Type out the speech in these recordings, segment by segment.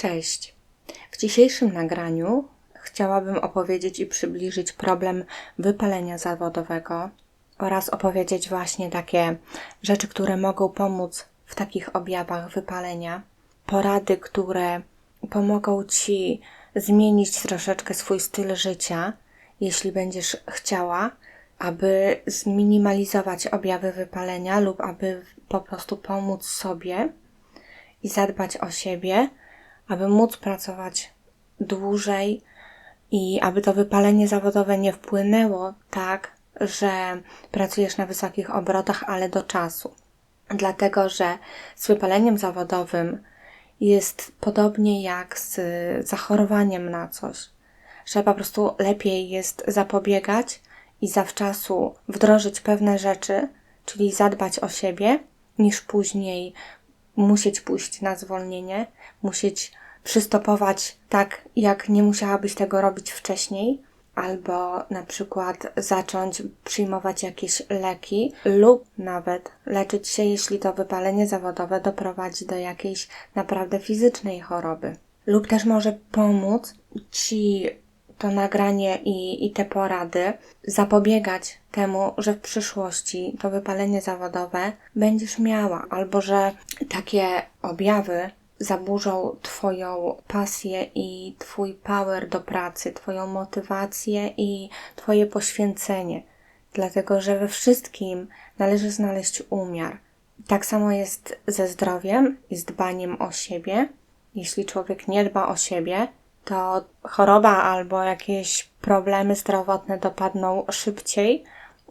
Cześć. W dzisiejszym nagraniu chciałabym opowiedzieć i przybliżyć problem wypalenia zawodowego oraz opowiedzieć właśnie takie rzeczy, które mogą pomóc w takich objawach wypalenia, porady, które pomogą Ci zmienić troszeczkę swój styl życia, jeśli będziesz chciała, aby zminimalizować objawy wypalenia lub aby po prostu pomóc sobie i zadbać o siebie, aby móc pracować dłużej i aby to wypalenie zawodowe nie wpłynęło tak, że pracujesz na wysokich obrotach, ale do czasu. Dlatego, że z wypaleniem zawodowym jest podobnie jak z zachorowaniem na coś, że po prostu lepiej jest zapobiegać i zawczasu wdrożyć pewne rzeczy, czyli zadbać o siebie, niż później musieć pójść na zwolnienie, musieć przystopować tak, jak nie musiałabyś tego robić wcześniej, albo na przykład zacząć przyjmować jakieś leki, lub nawet leczyć się, jeśli to wypalenie zawodowe doprowadzi do jakiejś naprawdę fizycznej choroby. Lub też może pomóc ci to nagranie i, i te porady zapobiegać temu, że w przyszłości to wypalenie zawodowe będziesz miała, albo że takie objawy zaburzą Twoją pasję i Twój power do pracy, Twoją motywację i Twoje poświęcenie. Dlatego, że we wszystkim należy znaleźć umiar. Tak samo jest ze zdrowiem i z dbaniem o siebie. Jeśli człowiek nie dba o siebie, to choroba albo jakieś problemy zdrowotne dopadną szybciej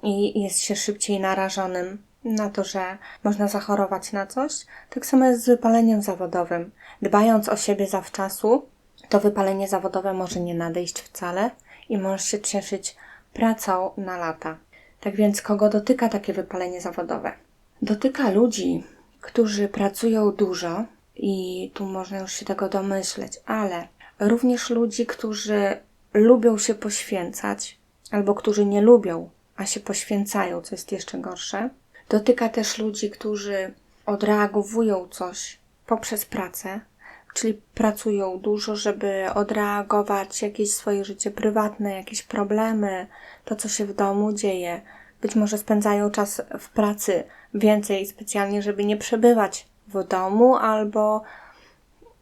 i jest się szybciej narażonym na to, że można zachorować na coś. Tak samo jest z wypaleniem zawodowym. Dbając o siebie zawczasu, to wypalenie zawodowe może nie nadejść wcale i możesz się cieszyć pracą na lata. Tak więc, kogo dotyka takie wypalenie zawodowe? Dotyka ludzi, którzy pracują dużo i tu można już się tego domyśleć, ale również ludzi, którzy lubią się poświęcać, albo którzy nie lubią, a się poświęcają, co jest jeszcze gorsze. Dotyka też ludzi, którzy odreagowują coś poprzez pracę, czyli pracują dużo, żeby odreagować jakieś swoje życie prywatne, jakieś problemy, to co się w domu dzieje. Być może spędzają czas w pracy więcej specjalnie, żeby nie przebywać w domu albo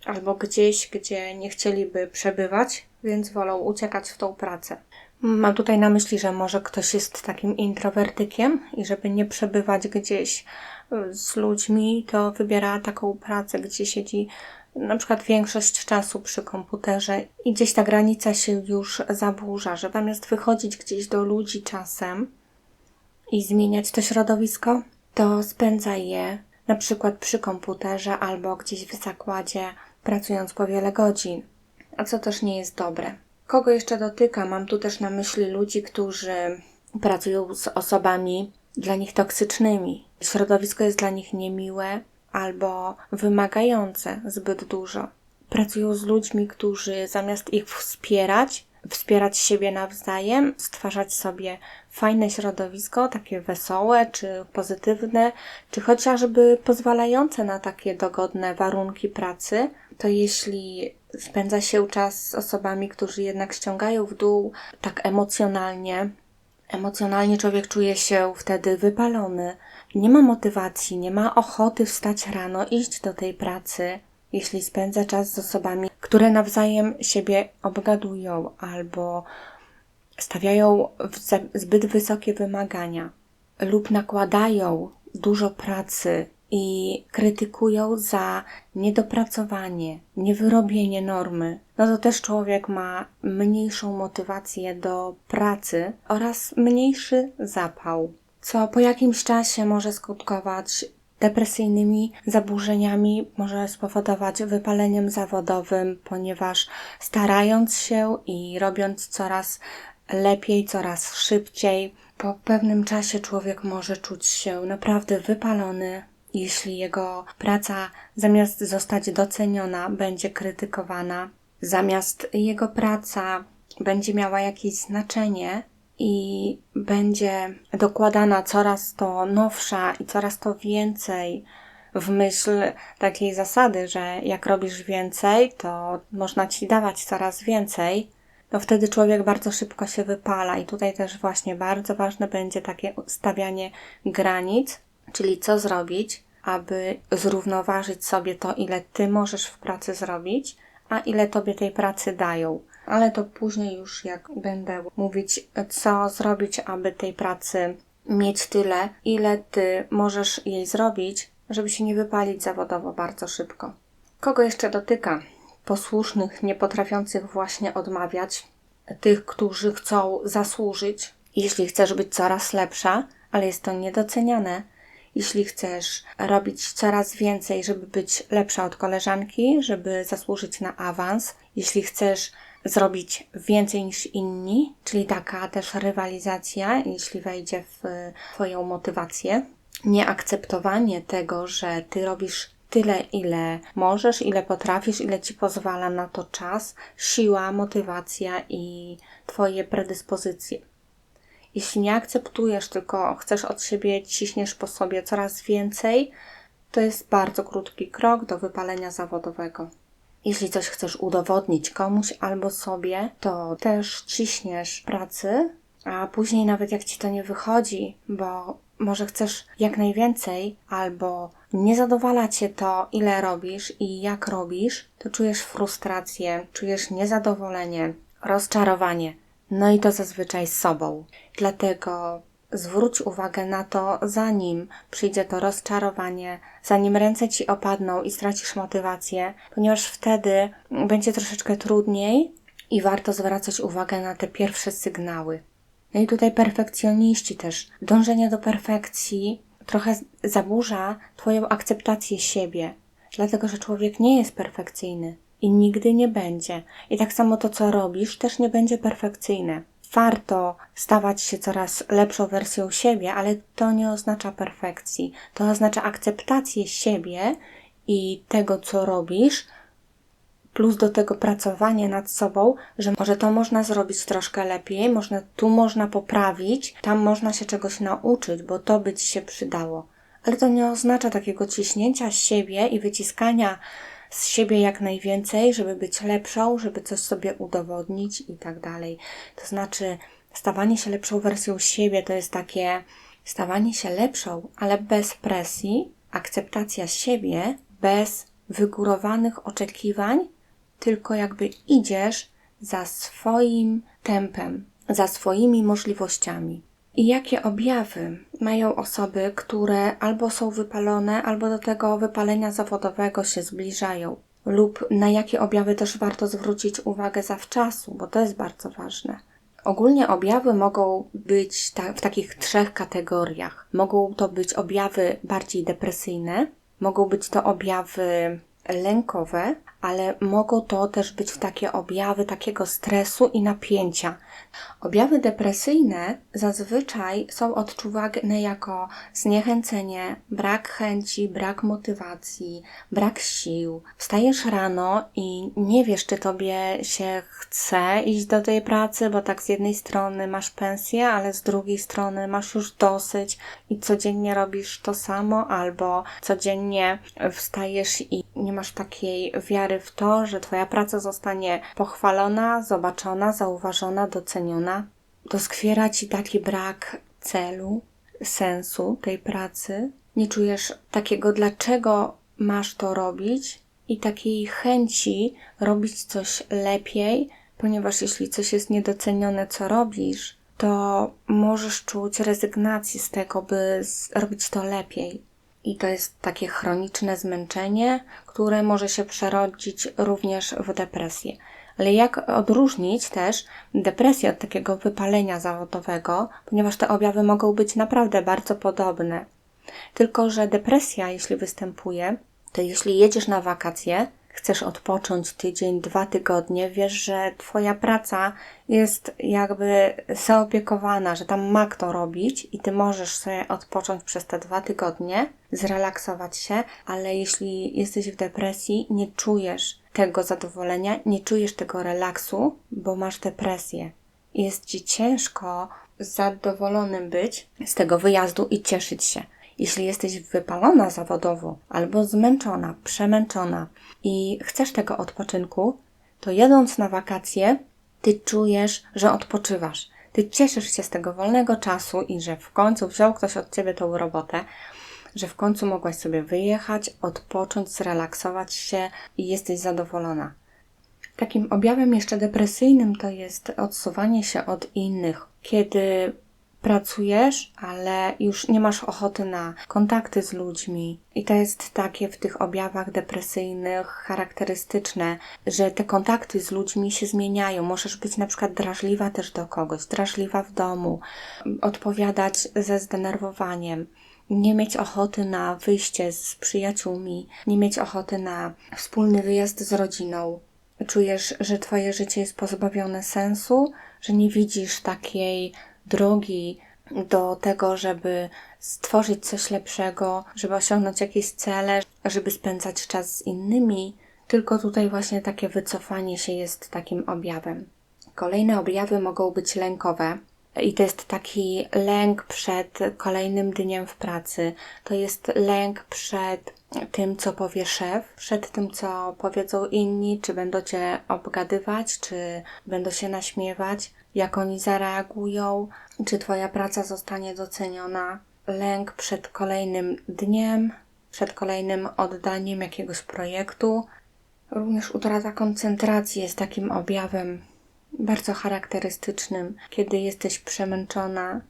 albo gdzieś, gdzie nie chcieliby przebywać, więc wolą uciekać w tą pracę. Mam tutaj na myśli, że może ktoś jest takim introwertykiem i żeby nie przebywać gdzieś y, z ludźmi, to wybiera taką pracę, gdzie siedzi na przykład większość czasu przy komputerze i gdzieś ta granica się już zaburza, że zamiast wychodzić gdzieś do ludzi czasem i zmieniać to środowisko, to spędza je na przykład przy komputerze albo gdzieś w zakładzie pracując po wiele godzin, a co też nie jest dobre. Kogo jeszcze dotyka? Mam tu też na myśli ludzi, którzy pracują z osobami dla nich toksycznymi. Środowisko jest dla nich niemiłe albo wymagające zbyt dużo. Pracują z ludźmi, którzy zamiast ich wspierać, wspierać siebie nawzajem, stwarzać sobie fajne środowisko, takie wesołe, czy pozytywne, czy chociażby pozwalające na takie dogodne warunki pracy, to jeśli spędza się czas z osobami, którzy jednak ściągają w dół tak emocjonalnie, emocjonalnie człowiek czuje się wtedy wypalony, nie ma motywacji, nie ma ochoty wstać rano, iść do tej pracy, jeśli spędza czas z osobami, które nawzajem siebie obgadują albo stawiają zbyt wysokie wymagania lub nakładają dużo pracy i krytykują za niedopracowanie, niewyrobienie normy, no to też człowiek ma mniejszą motywację do pracy oraz mniejszy zapał, co po jakimś czasie może skutkować depresyjnymi zaburzeniami, może spowodować wypaleniem zawodowym, ponieważ starając się i robiąc coraz lepiej, coraz szybciej, po pewnym czasie człowiek może czuć się naprawdę wypalony, jeśli jego praca zamiast zostać doceniona, będzie krytykowana, zamiast jego praca będzie miała jakieś znaczenie i będzie dokładana coraz to nowsza i coraz to więcej w myśl takiej zasady, że jak robisz więcej, to można ci dawać coraz więcej, to wtedy człowiek bardzo szybko się wypala. I tutaj też właśnie bardzo ważne będzie takie stawianie granic, czyli co zrobić, aby zrównoważyć sobie to, ile ty możesz w pracy zrobić, a ile tobie tej pracy dają. Ale to później już jak będę mówić, co zrobić, aby tej pracy mieć tyle, ile ty możesz jej zrobić, żeby się nie wypalić zawodowo bardzo szybko. Kogo jeszcze dotyka? Posłusznych, nie potrafiących właśnie odmawiać, tych, którzy chcą zasłużyć. Jeśli chcesz być coraz lepsza, ale jest to niedoceniane, jeśli chcesz robić coraz więcej, żeby być lepsza od koleżanki, żeby zasłużyć na awans, jeśli chcesz zrobić więcej niż inni, czyli taka też rywalizacja, jeśli wejdzie w Twoją motywację, nieakceptowanie tego, że Ty robisz tyle, ile możesz, ile potrafisz, ile ci pozwala na to czas, siła, motywacja i Twoje predyspozycje. Jeśli nie akceptujesz, tylko chcesz od siebie, ciśniesz po sobie coraz więcej, to jest bardzo krótki krok do wypalenia zawodowego. Jeśli coś chcesz udowodnić komuś albo sobie, to też ciśniesz pracy, a później nawet jak ci to nie wychodzi, bo może chcesz jak najwięcej, albo nie zadowala cię to, ile robisz i jak robisz, to czujesz frustrację, czujesz niezadowolenie, rozczarowanie. No i to zazwyczaj z sobą. Dlatego zwróć uwagę na to, zanim przyjdzie to rozczarowanie, zanim ręce ci opadną i stracisz motywację, ponieważ wtedy będzie troszeczkę trudniej i warto zwracać uwagę na te pierwsze sygnały. No i tutaj perfekcjoniści też. Dążenie do perfekcji trochę zaburza Twoją akceptację siebie, dlatego że człowiek nie jest perfekcyjny i nigdy nie będzie. I tak samo to, co robisz, też nie będzie perfekcyjne. Warto stawać się coraz lepszą wersją siebie, ale to nie oznacza perfekcji. To oznacza akceptację siebie i tego, co robisz, plus do tego pracowanie nad sobą, że może to można zrobić troszkę lepiej, można, tu można poprawić, tam można się czegoś nauczyć, bo to by ci się przydało. Ale to nie oznacza takiego ciśnięcia siebie i wyciskania z siebie jak najwięcej, żeby być lepszą, żeby coś sobie udowodnić i tak dalej. To znaczy, stawanie się lepszą wersją siebie to jest takie stawanie się lepszą, ale bez presji, akceptacja siebie, bez wygórowanych oczekiwań, tylko jakby idziesz za swoim tempem, za swoimi możliwościami. I jakie objawy mają osoby, które albo są wypalone, albo do tego wypalenia zawodowego się zbliżają? Lub na jakie objawy też warto zwrócić uwagę zawczasu, bo to jest bardzo ważne. Ogólnie objawy mogą być ta, w takich trzech kategoriach. Mogą to być objawy bardziej depresyjne, mogą być to objawy lękowe, ale mogą to też być takie objawy takiego stresu i napięcia. Objawy depresyjne zazwyczaj są odczuwane jako zniechęcenie, brak chęci, brak motywacji, brak sił. Wstajesz rano i nie wiesz, czy tobie się chce iść do tej pracy, bo tak z jednej strony masz pensję, ale z drugiej strony masz już dosyć i codziennie robisz to samo, albo codziennie wstajesz i nie masz takiej wiary w to, że Twoja praca zostanie pochwalona, zobaczona, zauważona, doceniona. Doskwiera Ci taki brak celu, sensu tej pracy. Nie czujesz takiego, dlaczego masz to robić i takiej chęci robić coś lepiej, ponieważ jeśli coś jest niedocenione, co robisz, to możesz czuć rezygnację z tego, by robić to lepiej. I to jest takie chroniczne zmęczenie, które może się przerodzić również w depresję. Ale jak odróżnić też depresję od takiego wypalenia zawodowego, ponieważ te objawy mogą być naprawdę bardzo podobne. Tylko, że depresja, jeśli występuje, to jeśli jedziesz na wakacje, chcesz odpocząć tydzień, dwa tygodnie, wiesz, że Twoja praca jest jakby zaopiekowana, że tam ma kto robić i Ty możesz sobie odpocząć przez te dwa tygodnie, zrelaksować się, ale jeśli jesteś w depresji, nie czujesz tego zadowolenia, nie czujesz tego relaksu, bo masz depresję. Jest Ci ciężko zadowolonym być z tego wyjazdu i cieszyć się. Jeśli jesteś wypalona zawodowo albo zmęczona, przemęczona i chcesz tego odpoczynku, to jedąc na wakacje, ty czujesz, że odpoczywasz. Ty cieszysz się z tego wolnego czasu i że w końcu wziął ktoś od ciebie tą robotę, że w końcu mogłaś sobie wyjechać, odpocząć, zrelaksować się i jesteś zadowolona. Takim objawem jeszcze depresyjnym to jest odsuwanie się od innych, kiedy pracujesz, ale już nie masz ochoty na kontakty z ludźmi. I to jest takie w tych objawach depresyjnych charakterystyczne, że te kontakty z ludźmi się zmieniają. Możesz być na przykład drażliwa też do kogoś, drażliwa w domu, odpowiadać ze zdenerwowaniem nie mieć ochoty na wyjście z przyjaciółmi, nie mieć ochoty na wspólny wyjazd z rodziną. Czujesz, że Twoje życie jest pozbawione sensu, że nie widzisz takiej drogi do tego, żeby stworzyć coś lepszego, żeby osiągnąć jakieś cele, żeby spędzać czas z innymi. Tylko tutaj właśnie takie wycofanie się jest takim objawem. Kolejne objawy mogą być lękowe. I to jest taki lęk przed kolejnym dniem w pracy. To jest lęk przed tym, co powie szef, przed tym, co powiedzą inni, czy będą cię obgadywać, czy będą się naśmiewać, jak oni zareagują, czy twoja praca zostanie doceniona. Lęk przed kolejnym dniem, przed kolejnym oddaniem jakiegoś projektu. Również utrata koncentracji jest takim objawem bardzo charakterystycznym, kiedy jesteś przemęczona.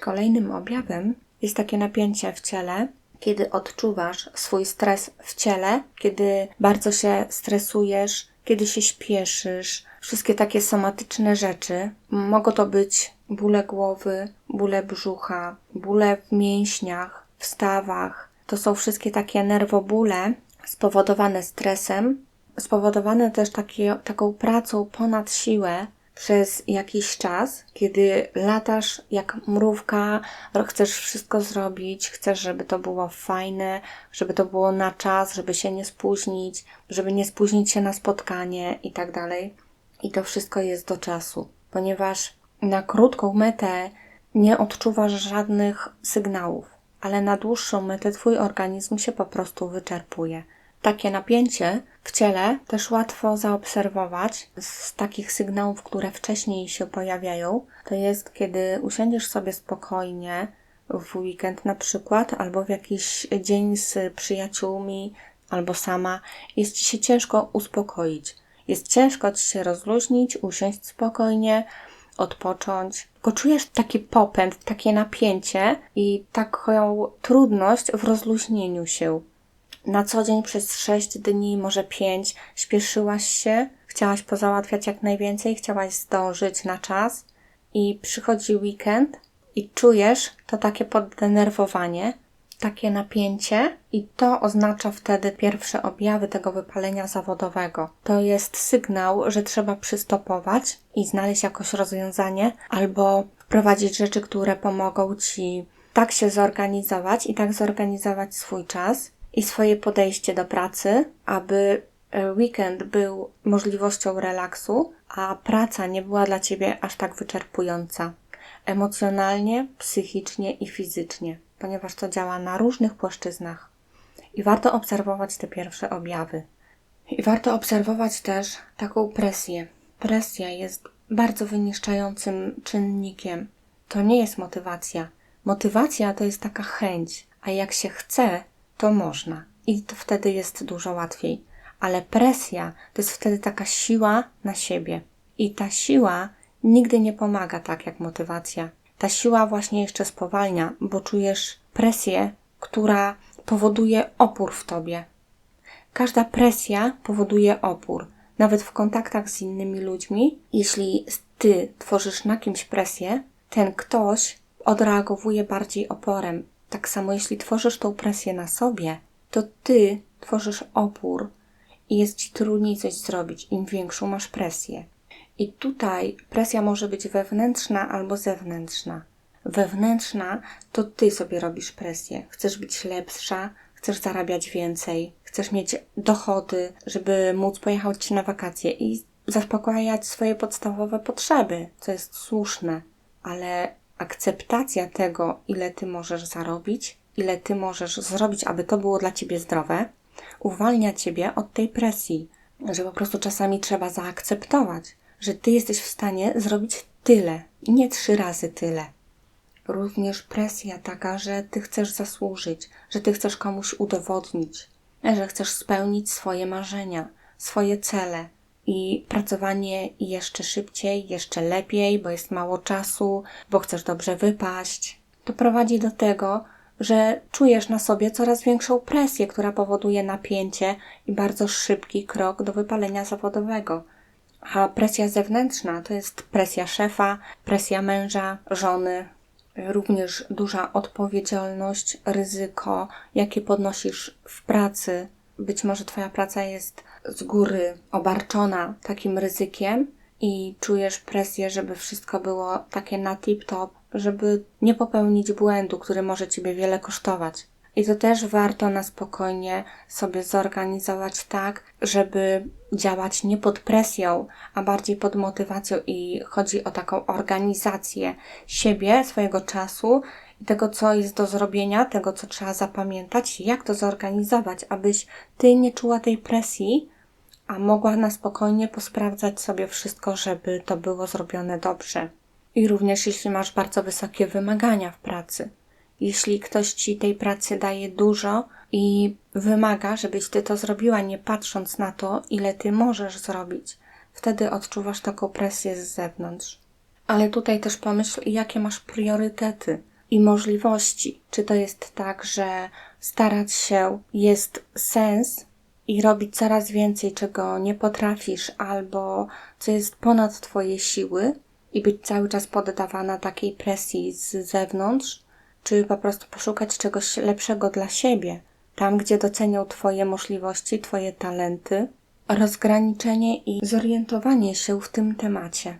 Kolejnym objawem jest takie napięcie w ciele, kiedy odczuwasz swój stres w ciele, kiedy bardzo się stresujesz, kiedy się śpieszysz, wszystkie takie somatyczne rzeczy. Mogą to być bóle głowy, bóle brzucha, bóle w mięśniach, w stawach. To są wszystkie takie nerwobóle spowodowane stresem, spowodowane też takie, taką pracą ponad siłę przez jakiś czas, kiedy latasz jak mrówka, chcesz wszystko zrobić, chcesz, żeby to było fajne, żeby to było na czas, żeby się nie spóźnić, żeby nie spóźnić się na spotkanie i tak dalej. I to wszystko jest do czasu, ponieważ na krótką metę nie odczuwasz żadnych sygnałów, ale na dłuższą metę Twój organizm się po prostu wyczerpuje. Takie napięcie w ciele też łatwo zaobserwować z takich sygnałów, które wcześniej się pojawiają. To jest, kiedy usiądziesz sobie spokojnie w weekend na przykład, albo w jakiś dzień z przyjaciółmi, albo sama, jest ci się ciężko uspokoić. Jest ciężko ci się rozluźnić, usiąść spokojnie, odpocząć. Tylko czujesz taki popęd, takie napięcie i taką trudność w rozluźnieniu się na co dzień przez 6 dni, może 5, śpieszyłaś się, chciałaś pozałatwiać jak najwięcej, chciałaś zdążyć na czas i przychodzi weekend i czujesz to takie poddenerwowanie, takie napięcie i to oznacza wtedy pierwsze objawy tego wypalenia zawodowego. To jest sygnał, że trzeba przystopować i znaleźć jakoś rozwiązanie albo wprowadzić rzeczy, które pomogą Ci tak się zorganizować i tak zorganizować swój czas, i swoje podejście do pracy, aby e, weekend był możliwością relaksu, a praca nie była dla ciebie aż tak wyczerpująca emocjonalnie, psychicznie i fizycznie, ponieważ to działa na różnych płaszczyznach. I warto obserwować te pierwsze objawy. I warto obserwować też taką presję. Presja jest bardzo wyniszczającym czynnikiem. To nie jest motywacja. Motywacja to jest taka chęć, a jak się chce, to można i to wtedy jest dużo łatwiej. Ale presja to jest wtedy taka siła na siebie. I ta siła nigdy nie pomaga tak jak motywacja. Ta siła właśnie jeszcze spowalnia, bo czujesz presję, która powoduje opór w tobie. Każda presja powoduje opór. Nawet w kontaktach z innymi ludźmi, jeśli ty tworzysz na kimś presję, ten ktoś odreagowuje bardziej oporem, tak samo jeśli tworzysz tą presję na sobie, to ty tworzysz opór i jest ci trudniej coś zrobić, im większą masz presję. I tutaj presja może być wewnętrzna albo zewnętrzna. Wewnętrzna to ty sobie robisz presję. Chcesz być lepsza, chcesz zarabiać więcej, chcesz mieć dochody, żeby móc pojechać na wakacje i zaspokajać swoje podstawowe potrzeby, co jest słuszne, ale akceptacja tego, ile ty możesz zarobić, ile ty możesz zrobić, aby to było dla ciebie zdrowe, uwalnia ciebie od tej presji, że po prostu czasami trzeba zaakceptować, że ty jesteś w stanie zrobić tyle, nie trzy razy tyle. Również presja taka, że ty chcesz zasłużyć, że ty chcesz komuś udowodnić, że chcesz spełnić swoje marzenia, swoje cele i pracowanie jeszcze szybciej, jeszcze lepiej, bo jest mało czasu, bo chcesz dobrze wypaść. To prowadzi do tego, że czujesz na sobie coraz większą presję, która powoduje napięcie i bardzo szybki krok do wypalenia zawodowego. A presja zewnętrzna to jest presja szefa, presja męża, żony, również duża odpowiedzialność, ryzyko, jakie podnosisz w pracy. Być może Twoja praca jest z góry obarczona takim ryzykiem i czujesz presję, żeby wszystko było takie na tip-top, żeby nie popełnić błędu, który może Ciebie wiele kosztować. I to też warto na spokojnie sobie zorganizować tak, żeby działać nie pod presją, a bardziej pod motywacją i chodzi o taką organizację siebie, swojego czasu i tego, co jest do zrobienia, tego, co trzeba zapamiętać, jak to zorganizować, abyś ty nie czuła tej presji, a mogła na spokojnie posprawdzać sobie wszystko, żeby to było zrobione dobrze. I również jeśli masz bardzo wysokie wymagania w pracy. Jeśli ktoś ci tej pracy daje dużo i wymaga, żebyś ty to zrobiła, nie patrząc na to, ile ty możesz zrobić, wtedy odczuwasz taką presję z zewnątrz. Ale tutaj też pomyśl, jakie masz priorytety i możliwości. Czy to jest tak, że starać się jest sens i robić coraz więcej, czego nie potrafisz, albo co jest ponad Twoje siły i być cały czas poddawana takiej presji z zewnątrz, czy po prostu poszukać czegoś lepszego dla siebie, tam gdzie docenią Twoje możliwości, Twoje talenty, rozgraniczenie i zorientowanie się w tym temacie.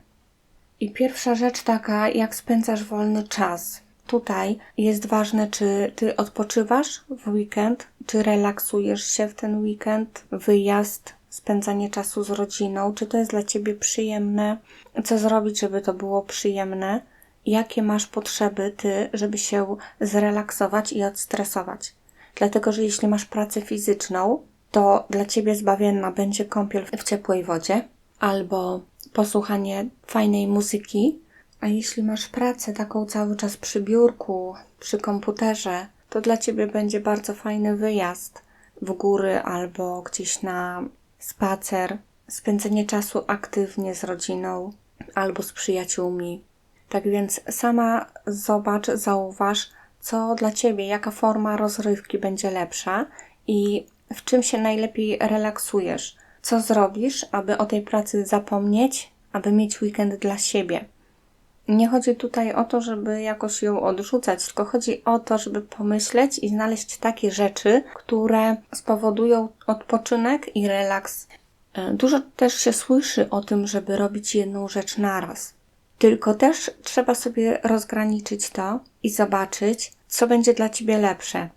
I pierwsza rzecz taka, jak spędzasz wolny czas. Tutaj jest ważne, czy ty odpoczywasz w weekend, czy relaksujesz się w ten weekend, wyjazd, spędzanie czasu z rodziną, czy to jest dla ciebie przyjemne, co zrobić, żeby to było przyjemne jakie masz potrzeby ty, żeby się zrelaksować i odstresować. Dlatego, że jeśli masz pracę fizyczną, to dla ciebie zbawienna będzie kąpiel w ciepłej wodzie albo posłuchanie fajnej muzyki. A jeśli masz pracę taką cały czas przy biurku, przy komputerze, to dla ciebie będzie bardzo fajny wyjazd w góry albo gdzieś na spacer, spędzenie czasu aktywnie z rodziną albo z przyjaciółmi. Tak więc sama zobacz, zauważ, co dla Ciebie, jaka forma rozrywki będzie lepsza i w czym się najlepiej relaksujesz. Co zrobisz, aby o tej pracy zapomnieć, aby mieć weekend dla siebie. Nie chodzi tutaj o to, żeby jakoś ją odrzucać, tylko chodzi o to, żeby pomyśleć i znaleźć takie rzeczy, które spowodują odpoczynek i relaks. E, dużo też się słyszy o tym, żeby robić jedną rzecz naraz. Tylko też trzeba sobie rozgraniczyć to i zobaczyć, co będzie dla ciebie lepsze.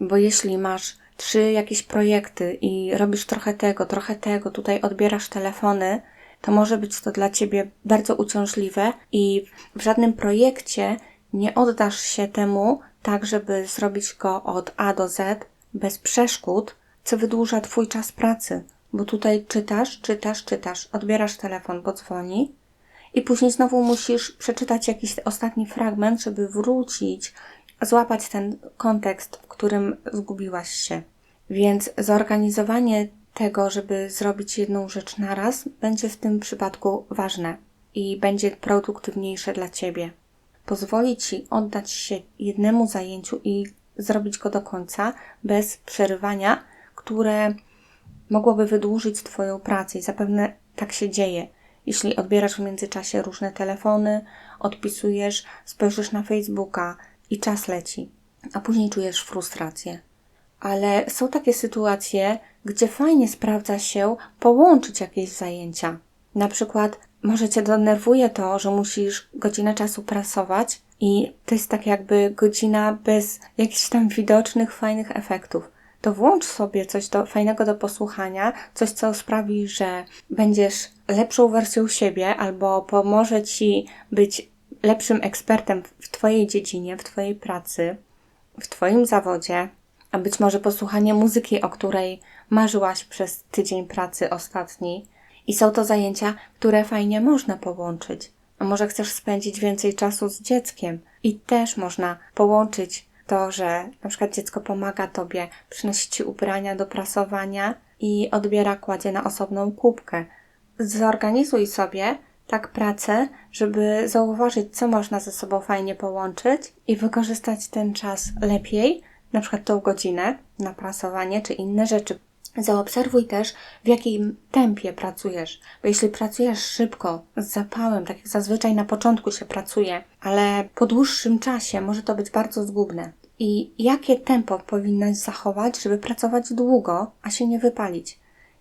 Bo jeśli masz trzy jakieś projekty i robisz trochę tego, trochę tego, tutaj odbierasz telefony, to może być to dla ciebie bardzo uciążliwe i w żadnym projekcie nie oddasz się temu tak, żeby zrobić go od A do Z bez przeszkód, co wydłuża twój czas pracy. Bo tutaj czytasz, czytasz, czytasz, odbierasz telefon, bo dzwoni, i później znowu musisz przeczytać jakiś ostatni fragment, żeby wrócić, złapać ten kontekst, w którym zgubiłaś się. Więc zorganizowanie tego, żeby zrobić jedną rzecz naraz, będzie w tym przypadku ważne i będzie produktywniejsze dla ciebie. Pozwoli ci oddać się jednemu zajęciu i zrobić go do końca bez przerywania, które mogłoby wydłużyć Twoją pracę i zapewne tak się dzieje. Jeśli odbierasz w międzyczasie różne telefony, odpisujesz, spojrzysz na Facebooka i czas leci, a później czujesz frustrację. Ale są takie sytuacje, gdzie fajnie sprawdza się połączyć jakieś zajęcia. Na przykład może cię denerwuje to, że musisz godzinę czasu prasować i to jest tak jakby godzina bez jakichś tam widocznych, fajnych efektów to włącz sobie coś do, fajnego do posłuchania, coś, co sprawi, że będziesz lepszą wersją siebie albo pomoże ci być lepszym ekspertem w Twojej dziedzinie, w Twojej pracy. w Twoim zawodzie, a być może posłuchanie muzyki, o której marzyłaś przez tydzień pracy ostatni. I są to zajęcia, które fajnie można połączyć. A może chcesz spędzić więcej czasu z dzieckiem i też można połączyć to, że na przykład dziecko pomaga tobie, przynosi ci ubrania do prasowania i odbiera, kładzie na osobną kubkę. Zorganizuj sobie tak pracę, żeby zauważyć, co można ze sobą fajnie połączyć i wykorzystać ten czas lepiej, na przykład tą godzinę na prasowanie czy inne rzeczy. Zaobserwuj też, w jakim tempie pracujesz, bo jeśli pracujesz szybko, z zapałem, tak jak zazwyczaj na początku się pracuje, ale po dłuższym czasie może to być bardzo zgubne. I jakie tempo powinnaś zachować, żeby pracować długo, a się nie wypalić?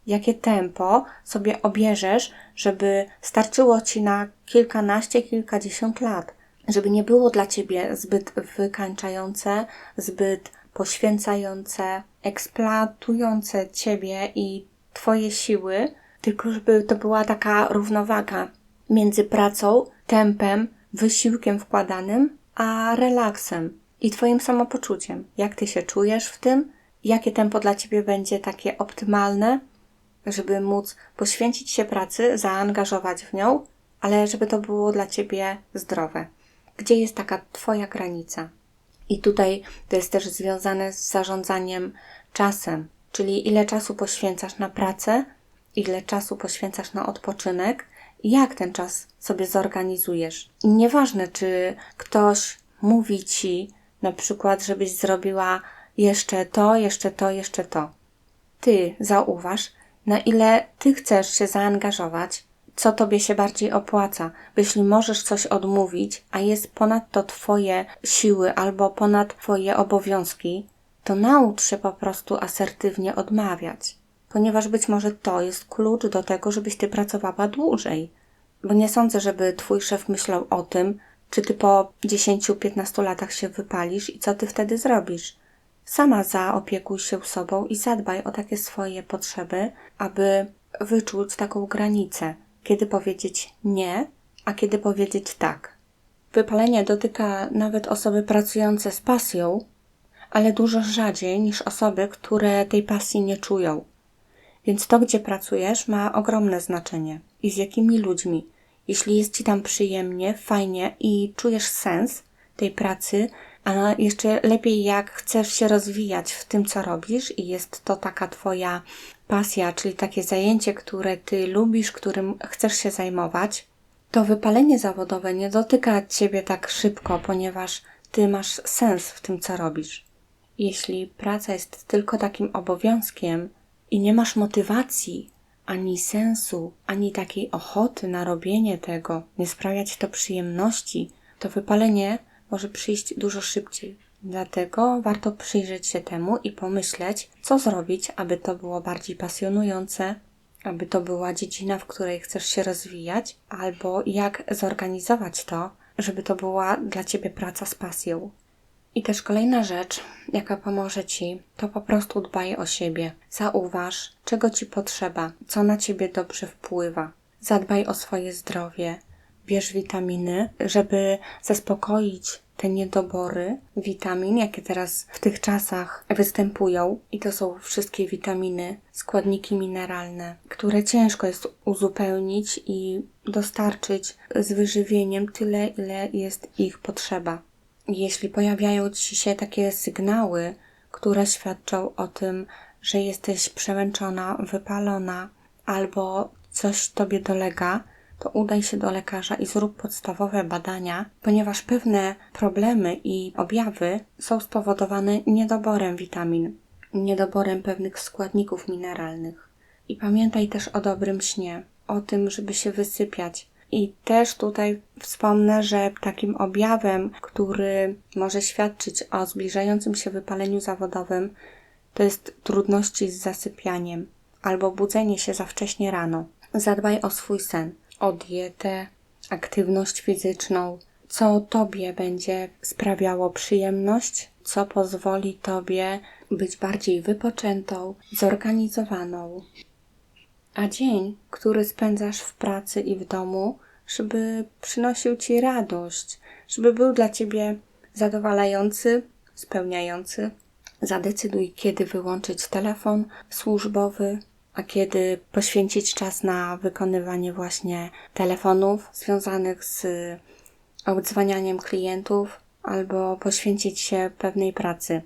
Jakie tempo sobie obierzesz, żeby starczyło ci na kilkanaście, kilkadziesiąt lat? Żeby nie było dla ciebie zbyt wykańczające, zbyt poświęcające, eksploatujące ciebie i twoje siły, tylko żeby to była taka równowaga między pracą, tempem, wysiłkiem wkładanym, a relaksem i twoim samopoczuciem. Jak ty się czujesz w tym? Jakie tempo dla ciebie będzie takie optymalne, żeby móc poświęcić się pracy, zaangażować w nią, ale żeby to było dla ciebie zdrowe. Gdzie jest taka twoja granica? I tutaj to jest też związane z zarządzaniem czasem, czyli ile czasu poświęcasz na pracę, ile czasu poświęcasz na odpoczynek, jak ten czas sobie zorganizujesz. I nieważne, czy ktoś mówi ci na przykład, żebyś zrobiła jeszcze to, jeszcze to, jeszcze to. Ty zauważ, na ile ty chcesz się zaangażować, co tobie się bardziej opłaca. Bo jeśli możesz coś odmówić, a jest ponad to twoje siły albo ponad twoje obowiązki, to naucz się po prostu asertywnie odmawiać. Ponieważ być może to jest klucz do tego, żebyś ty pracowała dłużej. Bo nie sądzę, żeby twój szef myślał o tym, czy ty po 10-15 latach się wypalisz i co ty wtedy zrobisz. Sama zaopiekuj się sobą i zadbaj o takie swoje potrzeby, aby wyczuć taką granicę, kiedy powiedzieć nie, a kiedy powiedzieć tak. Wypalenie dotyka nawet osoby pracujące z pasją, ale dużo rzadziej niż osoby, które tej pasji nie czują. Więc to, gdzie pracujesz, ma ogromne znaczenie i z jakimi ludźmi. Jeśli jest ci tam przyjemnie, fajnie i czujesz sens tej pracy, a jeszcze lepiej jak chcesz się rozwijać w tym, co robisz i jest to taka twoja pasja, czyli takie zajęcie, które ty lubisz, którym chcesz się zajmować, to wypalenie zawodowe nie dotyka ciebie tak szybko, ponieważ ty masz sens w tym, co robisz. Jeśli praca jest tylko takim obowiązkiem i nie masz motywacji, ani sensu, ani takiej ochoty na robienie tego, nie sprawiać to przyjemności, to wypalenie może przyjść dużo szybciej. Dlatego warto przyjrzeć się temu i pomyśleć, co zrobić, aby to było bardziej pasjonujące, aby to była dziedzina, w której chcesz się rozwijać, albo jak zorganizować to, żeby to była dla ciebie praca z pasją. I też kolejna rzecz, jaka pomoże ci, to po prostu dbaj o siebie. Zauważ, czego ci potrzeba, co na ciebie dobrze wpływa. Zadbaj o swoje zdrowie, bierz witaminy, żeby zaspokoić te niedobory witamin, jakie teraz w tych czasach występują, i to są wszystkie witaminy, składniki mineralne, które ciężko jest uzupełnić i dostarczyć z wyżywieniem tyle, ile jest ich potrzeba. Jeśli pojawiają ci się takie sygnały, które świadczą o tym, że jesteś przemęczona, wypalona albo coś tobie dolega, to udaj się do lekarza i zrób podstawowe badania, ponieważ pewne problemy i objawy są spowodowane niedoborem witamin, niedoborem pewnych składników mineralnych. I pamiętaj też o dobrym śnie, o tym, żeby się wysypiać. I też tutaj wspomnę, że takim objawem, który może świadczyć o zbliżającym się wypaleniu zawodowym, to jest trudności z zasypianiem albo budzenie się za wcześnie rano. Zadbaj o swój sen o dietę, aktywność fizyczną, co Tobie będzie sprawiało przyjemność, co pozwoli Tobie być bardziej wypoczętą, zorganizowaną. A dzień, który spędzasz w pracy i w domu, żeby przynosił Ci radość, żeby był dla Ciebie zadowalający, spełniający. Zadecyduj, kiedy wyłączyć telefon służbowy, a kiedy poświęcić czas na wykonywanie właśnie telefonów związanych z odzwanianiem klientów albo poświęcić się pewnej pracy.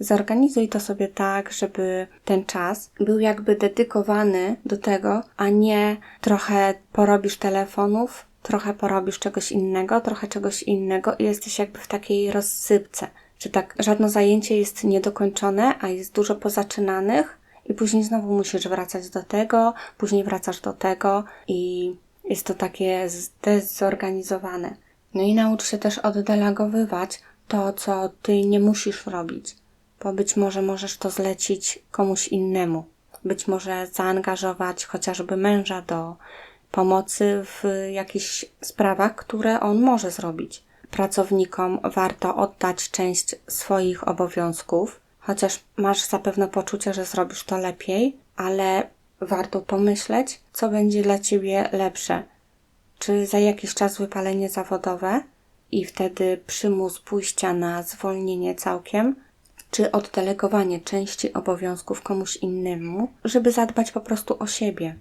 Zorganizuj to sobie tak, żeby ten czas był jakby dedykowany do tego, a nie trochę porobisz telefonów, trochę porobisz czegoś innego, trochę czegoś innego i jesteś jakby w takiej rozsypce. Czy tak żadne zajęcie jest niedokończone, a jest dużo pozaczynanych i później znowu musisz wracać do tego, później wracasz do tego i jest to takie zdezorganizowane. No i naucz się też oddelegowywać to, co ty nie musisz robić, bo być może możesz to zlecić komuś innemu. Być może zaangażować chociażby męża do pomocy w jakichś sprawach, które on może zrobić. Pracownikom warto oddać część swoich obowiązków, chociaż masz zapewne poczucie, że zrobisz to lepiej, ale warto pomyśleć, co będzie dla ciebie lepsze. Czy za jakiś czas wypalenie zawodowe i wtedy przymus pójścia na zwolnienie całkiem, czy oddelegowanie części obowiązków komuś innemu, żeby zadbać po prostu o siebie.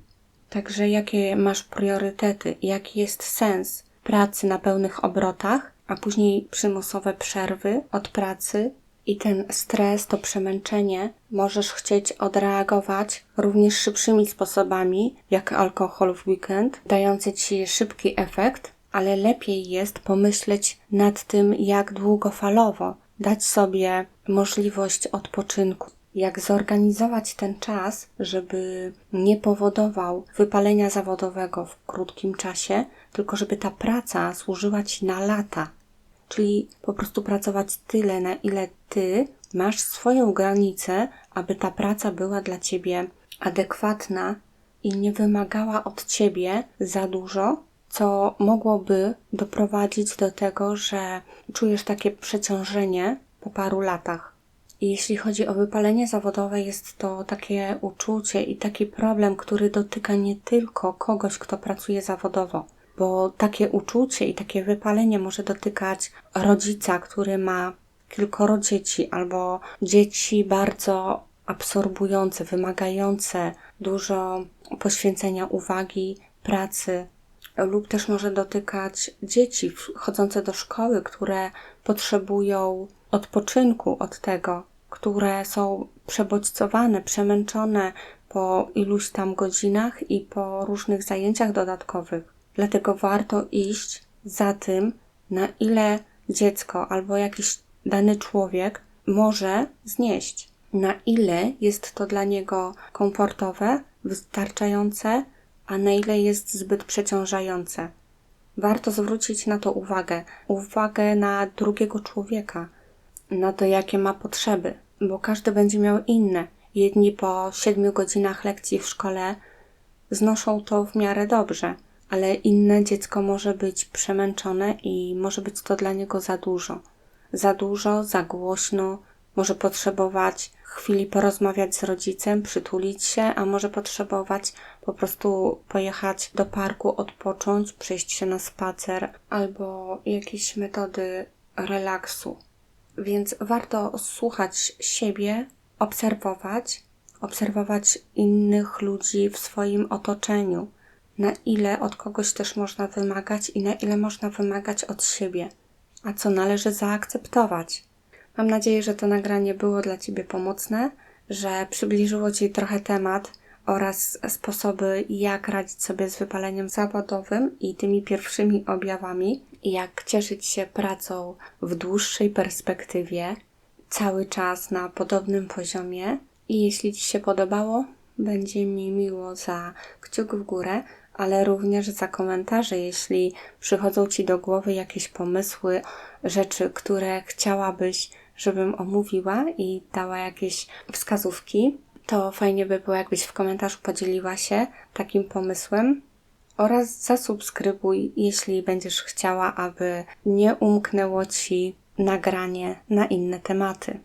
Także jakie masz priorytety, jaki jest sens pracy na pełnych obrotach, a później przymusowe przerwy od pracy i ten stres, to przemęczenie możesz chcieć odreagować również szybszymi sposobami, jak alkohol w weekend, dający ci szybki efekt, ale lepiej jest pomyśleć nad tym, jak długofalowo dać sobie możliwość odpoczynku jak zorganizować ten czas, żeby nie powodował wypalenia zawodowego w krótkim czasie, tylko żeby ta praca służyła ci na lata. Czyli po prostu pracować tyle, na ile ty masz swoją granicę, aby ta praca była dla ciebie adekwatna i nie wymagała od ciebie za dużo, co mogłoby doprowadzić do tego, że czujesz takie przeciążenie po paru latach. Jeśli chodzi o wypalenie zawodowe, jest to takie uczucie i taki problem, który dotyka nie tylko kogoś, kto pracuje zawodowo, bo takie uczucie i takie wypalenie może dotykać rodzica, który ma kilkoro dzieci, albo dzieci bardzo absorbujące, wymagające dużo poświęcenia uwagi, pracy, lub też może dotykać dzieci chodzące do szkoły, które potrzebują odpoczynku od tego, które są przebodźcowane, przemęczone po iluś tam godzinach i po różnych zajęciach dodatkowych. Dlatego warto iść za tym, na ile dziecko albo jakiś dany człowiek może znieść, na ile jest to dla niego komfortowe, wystarczające, a na ile jest zbyt przeciążające. Warto zwrócić na to uwagę, uwagę na drugiego człowieka, na to, jakie ma potrzeby, bo każdy będzie miał inne. Jedni po siedmiu godzinach lekcji w szkole znoszą to w miarę dobrze, ale inne dziecko może być przemęczone i może być to dla niego za dużo. Za dużo, za głośno, może potrzebować chwili porozmawiać z rodzicem, przytulić się, a może potrzebować po prostu pojechać do parku, odpocząć, przejść się na spacer albo jakieś metody relaksu. Więc warto słuchać siebie, obserwować, obserwować innych ludzi w swoim otoczeniu, na ile od kogoś też można wymagać i na ile można wymagać od siebie, a co należy zaakceptować. Mam nadzieję, że to nagranie było dla Ciebie pomocne, że przybliżyło Ci trochę temat oraz sposoby, jak radzić sobie z wypaleniem zawodowym i tymi pierwszymi objawami, jak cieszyć się pracą w dłuższej perspektywie, cały czas na podobnym poziomie. I jeśli Ci się podobało, będzie mi miło za kciuk w górę, ale również za komentarze, jeśli przychodzą Ci do głowy jakieś pomysły, rzeczy, które chciałabyś, żebym omówiła i dała jakieś wskazówki, to fajnie by było, jakbyś w komentarzu podzieliła się takim pomysłem. Oraz zasubskrybuj, jeśli będziesz chciała, aby nie umknęło Ci nagranie na inne tematy.